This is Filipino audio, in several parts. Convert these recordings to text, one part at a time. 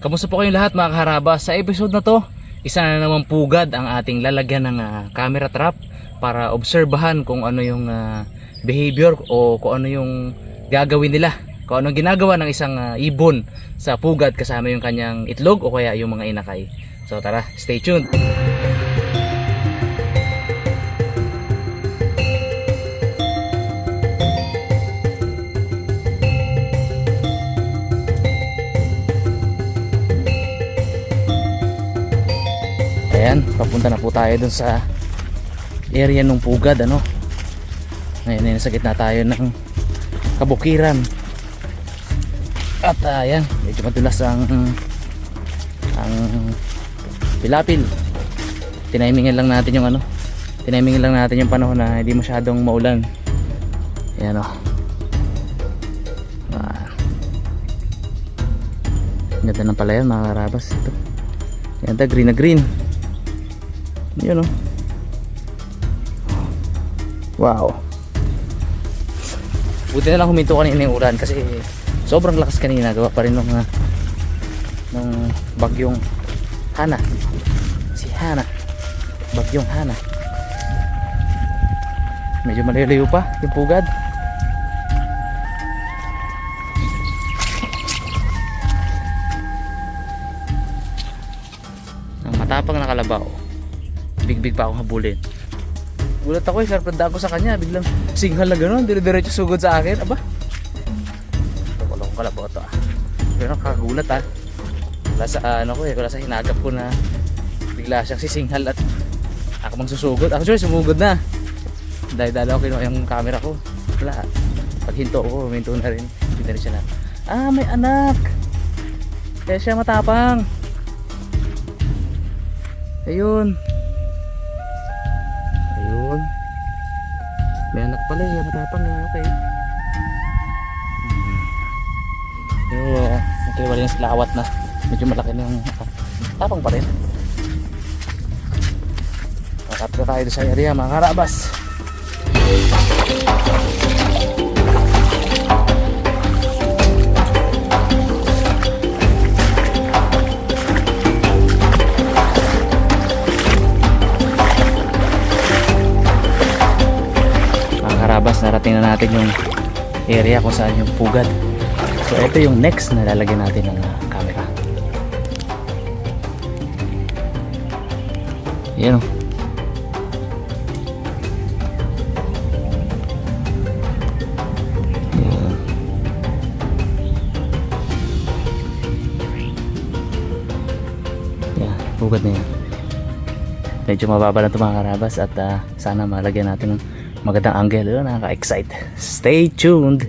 Kamusta po kayong lahat mga kaharaba? Sa episode na to, isa na naman pugad ang ating lalagyan ng ah, camera trap para obserbahan kung ano yung ah, behavior o kung ano yung gagawin nila. Kung ano ginagawa ng isang ah, ibon sa pugad kasama yung kanyang itlog o kaya yung mga inakay. So tara, stay tuned. Ayan, papunta na po tayo dun sa area ng pugad ano. Ngayon ay nasa gitna tayo ng kabukiran. At ah, ayan, medyo madulas ang ang pilapil. Tinaymingin lang natin yung ano. Tinaymingin lang natin yung panahon na hindi masyadong maulan. Ayan o. Ah. Ganda ng palayan mga karabas. Ito. Ganda, green na green. Yun o. Wow. Buti na lang huminto kanina yung ulan kasi sobrang lakas kanina. Gawa pa rin nung, uh, nung bagyong Hana. Si Hana. Bagyong Hana. Medyo malayo pa yung pugad. Ang matapang na kalabaw. Bigbig pa akong habulin. Gulat ako eh, sarprada ako sa kanya. Biglang singhal na gano'n, dire-diretso sugod sa akin. Aba, wala akong kalabaw to ah. Pero kakagulat ah. Wala sa ah, ano ko eh, wala sa hinagap ko na bigla siyang sisinghal at ako magsusugod. Actually, sumugod na. Dahil dala ako kinuha yung camera ko. Wala. Pag hinto ko, huminto na rin. Hindi siya na. Ah, may anak! Kaya siya matapang. Ayun. May anak pala eh. Matapang eh. Okay. Pero, okay, wala yung lawat na. Medyo malaki na yung tapang pa rin. Kakapra tayo doon sa area mga karabas. Mga natin yung area kung saan yung pugad. So ito yung next na lalagyan natin ng uh, camera. Yan o. Yan, pugad na yan. Medyo mababa na ito mga karabas at ah, sana malagyan natin ng magandang angle. Yun, Nakaka-excite. Stay tuned!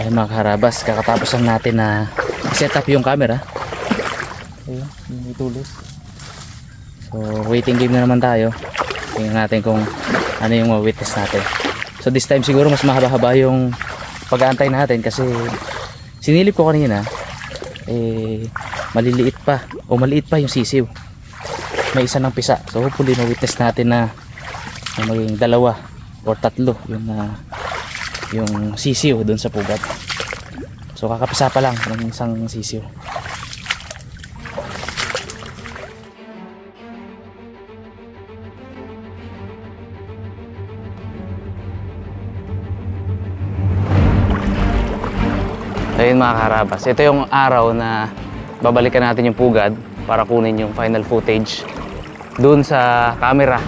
Ayun mga karabas, kakatapos lang natin na set up yung camera. Ayun, may. So, waiting game na naman tayo. Tingnan natin kung ano yung ma-witness natin. So, this time siguro mas mahaba-haba yung pag-aantay natin kasi sinilip ko kanina eh maliliit pa o maliit pa yung sisiw. May isa ng pisa. So, hopefully ma-witness natin na, na maging dalawa or tatlo yung ah, yung sisiw doon sa pugat. So kakapisa pa lang ng isang sisiw. Ayun mga karabas, ito yung araw na babalikan natin yung pugad para kunin yung final footage doon sa camera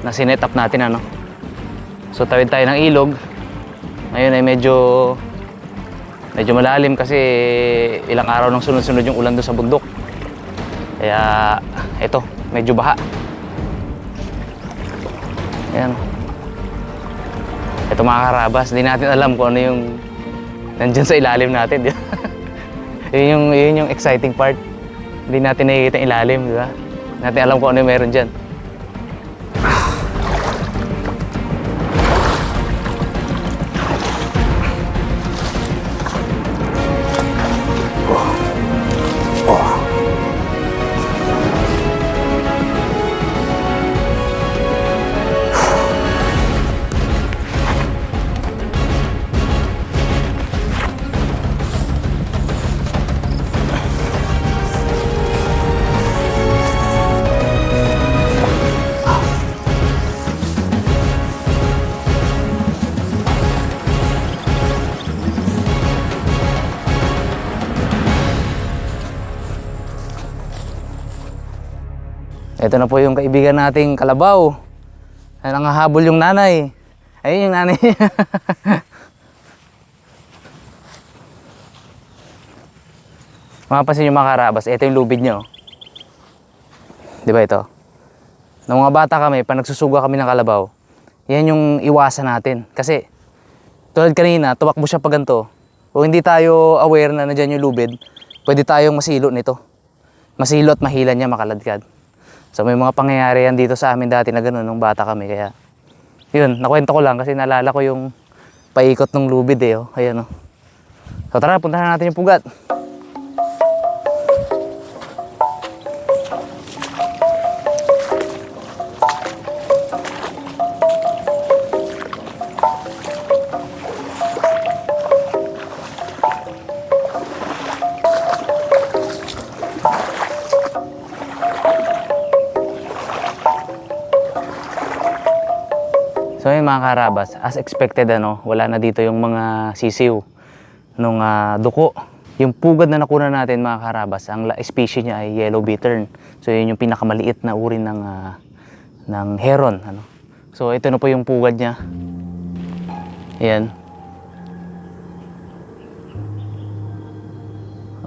na sinet up natin ano. So tawid tayo ng ilog ngayon ay medyo medyo malalim kasi ilang araw nang sunod-sunod yung ulan doon sa bundok. Kaya ito, medyo baha. Ayan. Ito mga karabas, hindi natin alam kung ano yung nandyan sa ilalim natin. yun, yung, yun yung exciting part. Hindi natin nakikita ilalim, di ba? Natin alam kung ano yung meron dyan. Ito na po yung kaibigan nating kalabaw. Ay, nangahabol yung nanay. Ayun yung nanay. Mapapansin yung mga karabas, ito yung lubid nyo. Di ba ito? Nung mga bata kami, pag nagsusuga kami ng kalabaw, yan yung iwasan natin. Kasi, tulad kanina, tumakbo siya pa ganito. Kung hindi tayo aware na nandiyan yung lubid, pwede tayong masilo nito. Masilo at mahila niya makaladkad. So may mga pangyayari yan dito sa amin dati na gano'n nung bata kami. Kaya, yun, nakwento ko lang kasi naalala ko yung paikot ng lubid eh. Oh. Ayan oh. So tara, puntahan na natin yung pugat. So yun mga karabas, as expected ano, wala na dito yung mga sisiw nung ah, duko. Yung pugad na nakuna natin mga karabas, ang species niya ay yellow bittern. So yun yung pinakamaliit na uri ng ah, ng heron ano. So ito na po yung pugad niya. Ayan.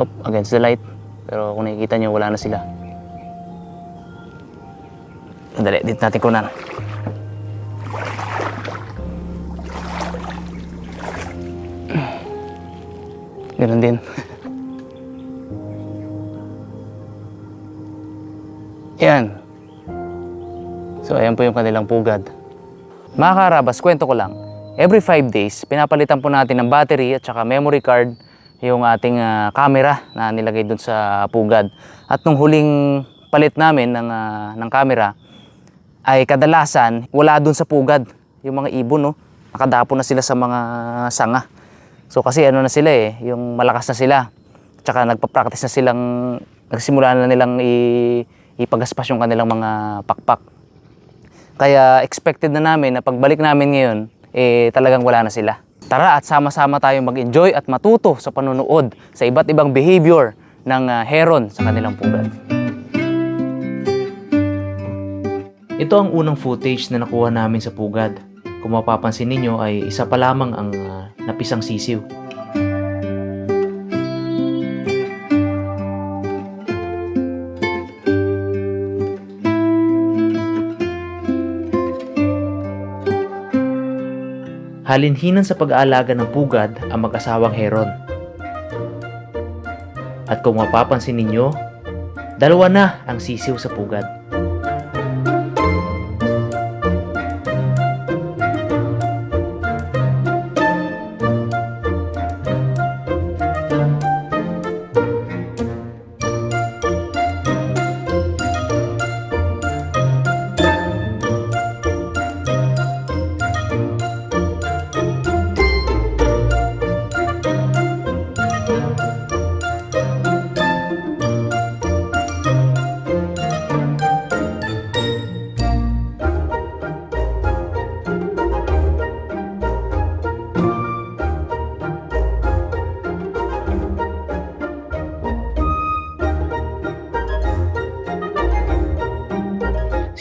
Op, against the light. Pero kung nakikita nyo, wala na sila. Dali, dito natin kunan. Ganun din. Yan. So, ayan po yung kanilang pugad. Mga karabas, kwento ko lang. Every 5 days, pinapalitan po natin ng battery at saka memory card yung ating ah, camera na nilagay dun sa pugad. At nung huling palit namin ng, ah, ng camera, ay kadalasan wala dun sa pugad. Yung mga ibon, no? nakadapo na sila sa mga sanga. So kasi ano na sila eh, yung malakas na sila. Tsaka nagpa-practice na silang, nagsimula na nilang i, ipagaspas yung kanilang mga pakpak. Kaya expected na namin na pagbalik namin ngayon, eh talagang wala na sila. Tara at sama-sama tayong mag-enjoy at matuto sa panunood sa iba't ibang behavior ng ah, heron sa kanilang pugad. Ito ang unang footage na nakuha namin sa pugad. Kung mapapansin ninyo ay isa pa lamang ang ah, napisang sisiw. Halinhinan sa pag-aalaga ng pugad ang mag-asawang heron. At kung mapapansin ninyo, dalawa na ang sisiw sa pugad.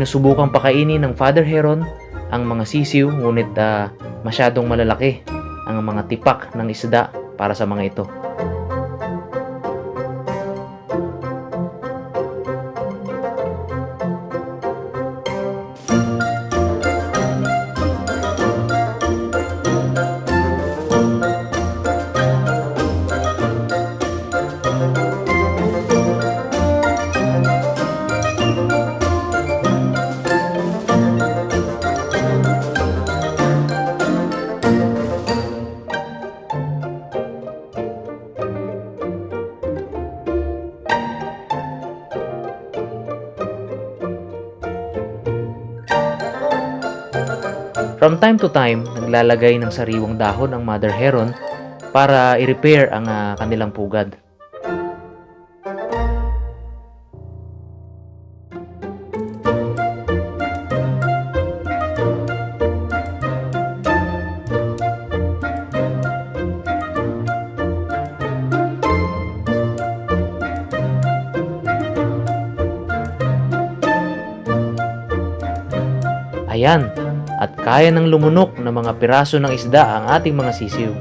Sinusubukang pakainin ng Father Heron ang mga sisiw ngunit ah, masyadong malalaki ang mga tipak ng isda para sa mga ito. Time to time, naglalagay ng sariwang dahon ang mother heron para i-repair ang ah, kanilang pugad. Ayan, at kaya ng lumunok ng mga piraso ng isda ang ating mga sisiw.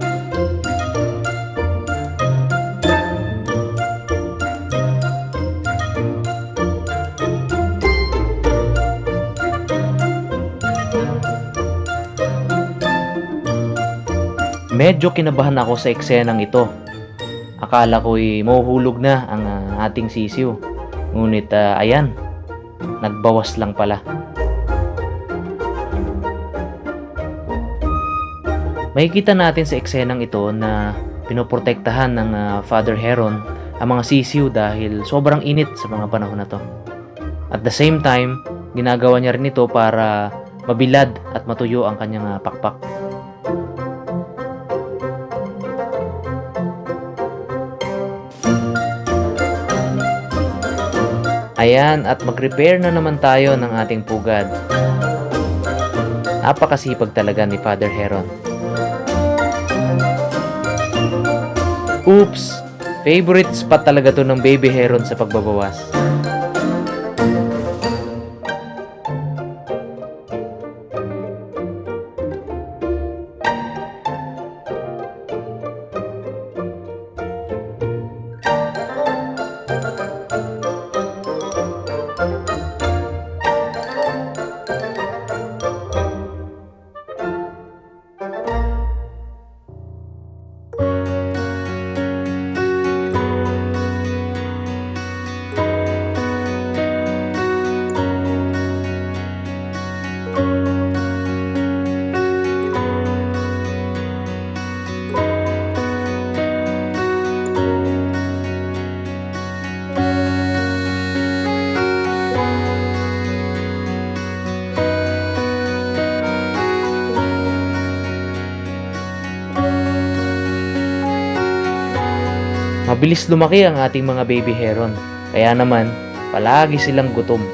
Medyo kinabahan ako sa eksenang ito. Akala ko'y mahuhulog na ang ah, ating sisiw. Ngunit ah, ayan, nagbawas lang pala. Makikita natin sa eksenang ito na pinoprotektahan ng ah, Father Heron ang mga sisiw dahil sobrang init sa mga panahon na to. At the same time, ginagawa niya rin ito para mabilad at matuyo ang kanyang ah, pakpak. Ayan, at mag-repair na naman tayo ng ating pugad. Napakasipag talaga ni Father Heron. Oops! Favorite spot talaga to ng baby heron sa pagbabawas. Mabilis lumaki ang ating mga baby heron. Kaya naman, palagi silang gutom.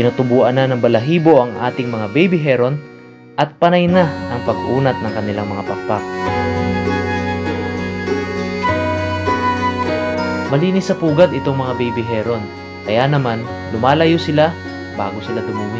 Tinutubuan na ng balahibo ang ating mga baby heron at panay na ang pag-unat ng kanilang mga pakpak. Malinis sa pugad itong mga baby heron. Kaya naman, lumalayo sila bago sila dumumi.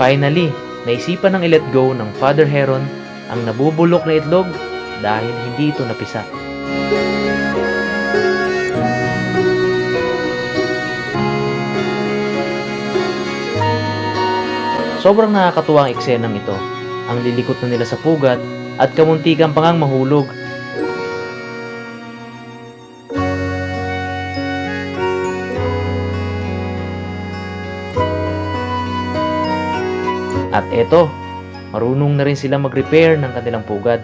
Finally, naisipan ng i-let go ng Father Heron ang nabubulok na itlog dahil hindi ito napisa. Sobrang nakakatuwa ang eksenang ito. Ang lilikot na nila sa pugat at kamuntikan pa ngang mahulog. At eto, marunong na rin sila mag-repair ng kanilang pugad.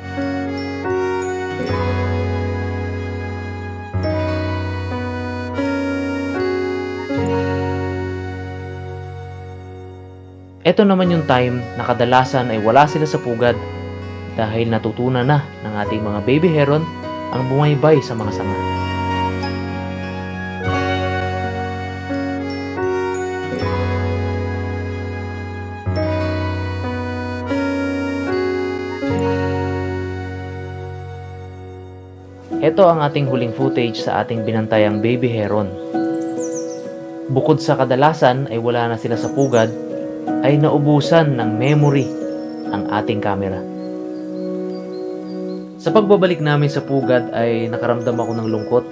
Ito naman yung time na kadalasan ay wala sila sa pugad dahil natutunan na ng ating mga baby heron ang bumaybay sa mga sanga. Ito ang ating huling footage sa ating binantayang baby heron. Bukod sa kadalasan ay wala na sila sa pugad, ay naubusan ng memory ang ating camera. Sa pagbabalik namin sa pugad ay nakaramdam ako ng lungkot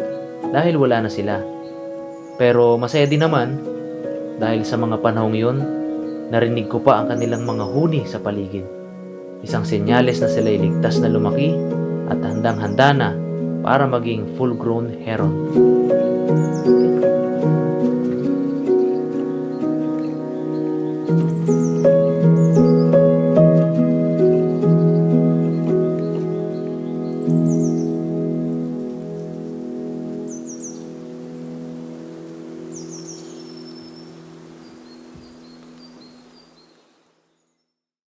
dahil wala na sila. Pero masaya din naman dahil sa mga panahong yun, narinig ko pa ang kanilang mga huni sa paligid. Isang senyales na sila ligtas na lumaki at handang-handa na para maging full-grown heron.